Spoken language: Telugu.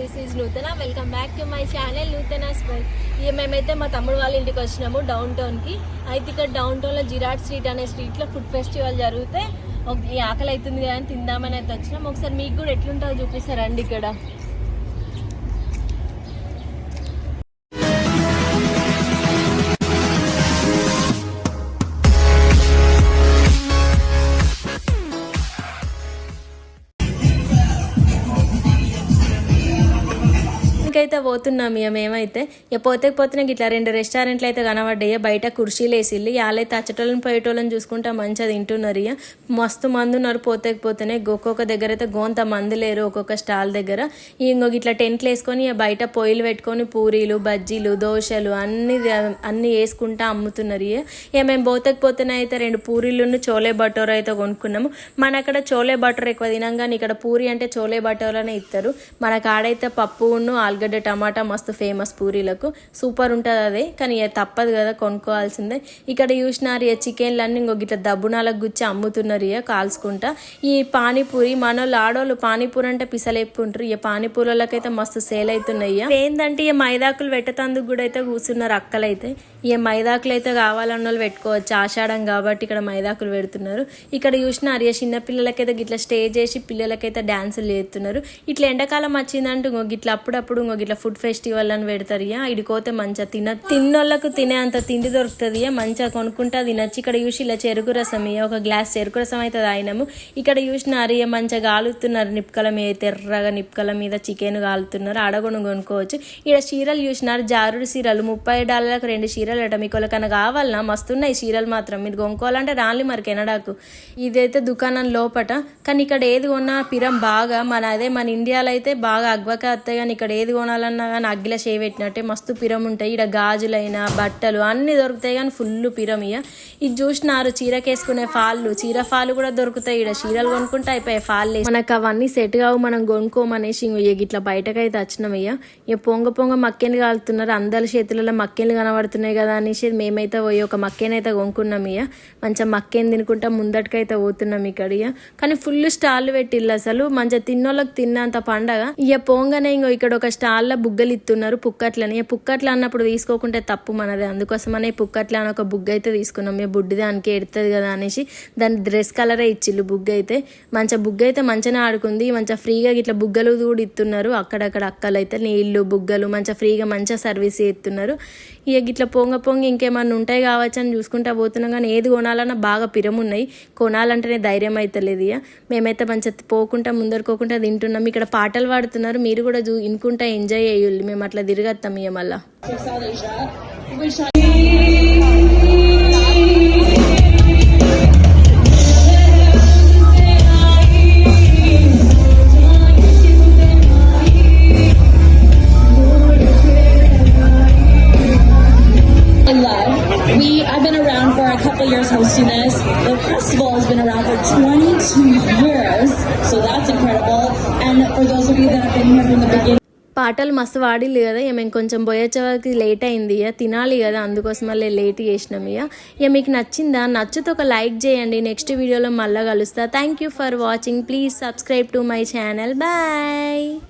This is Nuthana welcome back to my channel Nuthana spell ఇక మేమైతే మా తమ్ముడు వాళ్ళ ఇంటికి వచ్చినాము డౌన్ టౌన్కి అయితే ఇక్కడ డౌన్ టౌన్లో జిరాట్ స్ట్రీట్ అనే స్ట్రీట్లో ఫుడ్ ఫెస్టివల్ జరిగితే ఈ ఆకలి అవుతుంది కదా అని తిందామని అయితే వచ్చినాం. ఒకసారి మీకు కూడా ఎట్లుంటుందో చూపిస్తారండి ఇక్కడ? అయితే పోతున్నాం ఇక మేమైతే. ఇక పోతే పోతే ఇట్లా రెండు రెస్టారెంట్లు అయితే కనబడ్డాయి. బయట కుర్చీలు వేసిల్లు. వాళ్ళైతే అచ్చటోళ్ళని పోయేటోళ్ళని చూసుకుంటా మంచిగా తింటున్నారు ఇక. మస్తు మంది ఉన్నారు పోతే పోతేనే. ఒక్కొక్క దగ్గర అయితే గోంత మంది లేరు ఒక్కొక్క స్టాల్ దగ్గర. ఇంకొక ఇట్లా టెంట్లు వేసుకొని ఇక బయట పొయ్యిలు పెట్టుకొని పూరీలు బజ్జీలు దోశలు అన్ని అన్ని వేసుకుంటా అమ్ముతున్నారు ఇక. ఇక మేము పోతే పోతేనే అయితే రెండు పూరీలు చోలే బటోరా అయితే కొనుక్కున్నాము. మన అక్కడ చోలే బటర్ ఎక్కువ తినాం కానీ ఇక్కడ పూరి అంటే చోలే బటోరానే ఇస్తారు మన కాడైతే పప్పు ఉన్ను ఆలుగడ్డ టమాటా మస్తు ఫేమస్ పూరీలకు. సూపర్ ఉంటుంది అదే కానీ తప్పదు కదా కొనుక్కోవాల్సిందే. ఇక్కడ చూసినారు ఇక చికెన్లన్నీ అన్ని ఇంకొక ఇట్లా దబ్బునాలకు గుచ్చి అమ్ముతున్నారు ఇక కాల్చుకుంటా. ఈ పానీపూరి మనోళ్ళు ఆడోళ్ళు పానీపూరి అంటే పిసలేపుకుంటారు ఇక పానీపూరిలకైతే మస్తు సేల్ అవుతున్నాయి ఏంటంటే ఇక మైదాకులు పెట్టతందుకు కూడా అయితే కూర్చున్నారు అక్కలైతే. ఇక మైదాకులు అయితే కావాలన్న వాళ్ళు పెట్టుకోవచ్చు ఆషాఢం కాబట్టి ఇక్కడ మైదాకులు పెడుతున్నారు. ఇక్కడ చూసినారు ఇక చిన్న పిల్లలకైతే గిట్లా స్టే చేసి పిల్లలకైతే డ్యాన్సులు చేస్తున్నారు. ఇట్లా ఎండాకాలం వచ్చిందంటే ఇంకో గిట్లా అప్పుడప్పుడు ఇంకో ఇట్లా ఫుడ్ ఫెస్టివల్ అని పెడతారు ఇక ఇడికోతే మంచిగా తిన తిన్నోళ్ళకు తినే అంత తిండి దొరుకుతుంది ఇక మంచిగా కొనుక్కుంటా తినచ్చు ఇక్కడ చూసి ఇలా చెరుకు రసం ఇక ఒక గ్లాస్ చెరుకు రసం అయితే తాగినాము ఇక్కడ చూసినారు ఇక మంచిగా కాలుతున్నారు నిప్పుకల మీద తెర్రగా నిప్పుకల మీద చికెన్ కాలుతున్నారు ఆడగొను కొనుక్కోవచ్చు. ఇక్కడ చీరలు చూసినారు జారుడు చీరలు ముప్పై డాలర్లకు రెండు చీరలు అట. మీకు వాళ్ళకన్నా కావాలన్నా మస్తున్నాయి చీరలు మాత్రం. మీరు కొనుక్కోవాలంటే రాలి మరి కెనడాకు ఇదైతే దుకాణం లోపట. కానీ ఇక్కడ ఏది కొన్నా పిరం బాగా. మన అదే మన ఇండియాలో అయితే బాగా అగ్వక వస్తాయి కానీ ఇక్కడ ఏది కొనాలన్నా కానీ అగ్గిల పెట్టినట్టే మస్తు పిరం ఉంటాయి. ఇక్కడ గాజులైనా బట్టలు అన్నీ దొరుకుతాయి కానీ ఫుల్ పిరం ఇక ఇది చూసినారు చీరకేసుకునే ఫాళ్ళు. చీర ఫాలు కూడా దొరుకుతాయి ఇక్కడ చీరలు కొనుక్కుంటే అయిపోయాయి ఫాళ్ళు మనకు అవన్నీ సెట్ కావు మనం కొనుక్కోమనేసి ఇక ఇట్లా బయటకైతే వచ్చినాం ఇక ఇక పొంగ పొంగ మక్కెని కాలుతున్నారు. అందరి చేతులలో మక్కెలు కనబడుతున్నాయి కదా అనేసి మేమైతే పోయి ఒక మక్కెని అయితే కొనుక్కున్నాం ఇక మంచిగా మక్కెని తినుకుంటా ముందటికైతే పోతున్నాం ఇక్కడ ఇక కానీ ఫుల్ స్టాల్ పెట్టిల్లు అసలు. మంచిగా తిన్నోళ్ళకి తిన్నంత పండగ. ఇక పోంగానే ఇంకో ఇక్కడ ఒక స్టాల్లో బుగ్గలు ఇస్తున్నారు పుక్కట్లని. ఇక పుక్కట్లు అన్నప్పుడు తీసుకోకుంటే తప్పు మనది. అందుకోసమనే పుక్కట్లు అని ఒక బుగ్గ అయితే తీసుకున్నాం. ఇక బుడ్డి దానికి ఎడుతుంది కదా అనేసి దాని డ్రెస్ కలరే ఇచ్చిల్లు బుగ్గ అయితే మంచిగా బుగ్గ అయితే మంచిగా ఆడుకుంది. మంచిగా ఫ్రీగా ఇట్లా బుగ్గలు కూడా ఇస్తున్నారు అక్కడక్కడ అక్కలు అయితే నీళ్ళు బుగ్గలు మంచిగా ఫ్రీగా మంచిగా సర్వీస్ చేస్తున్నారు. ఇక ఇట్లా పొంగ పొంగి ఇంకేమన్నా ఉంటాయి కావచ్చు అని చూసుకుంటా పోతున్నాం కానీ ఏది కొనాలన్నా బాగా పిరమున్నాయి. కొనాలంటేనే ధైర్యం అవుతలేదు ఇక. మేమైతే మంచిగా పోకుండా ముందరుకోకుండా తింటున్నాం. ఇక్కడ పాటలు పాడుతున్నారు. మీరు కూడా చూ ఇనుకుంటా ఎంజాయ్ చేయాలి మేము అట్లా తిరగత్తాం ఇక మళ్ళీ I love. We I've been around for a couple years hosting this. The festival has been around for 22 years, ఆటలు మస్తు వాడిల్లు కదా. ఇక మేము కొంచెం పోయొచ్చే వరకు లేట్ అయింది ఇక. తినాలి కదా అందుకోసం మళ్ళీ లేట్ చేసినాం ఇక. ఇక మీకు నచ్చిందా? నచ్చితే ఒక లైక్ చేయండి. నెక్స్ట్ వీడియోలో మళ్ళీ కలుస్తా. Thank you for watching please subscribe to my channel bye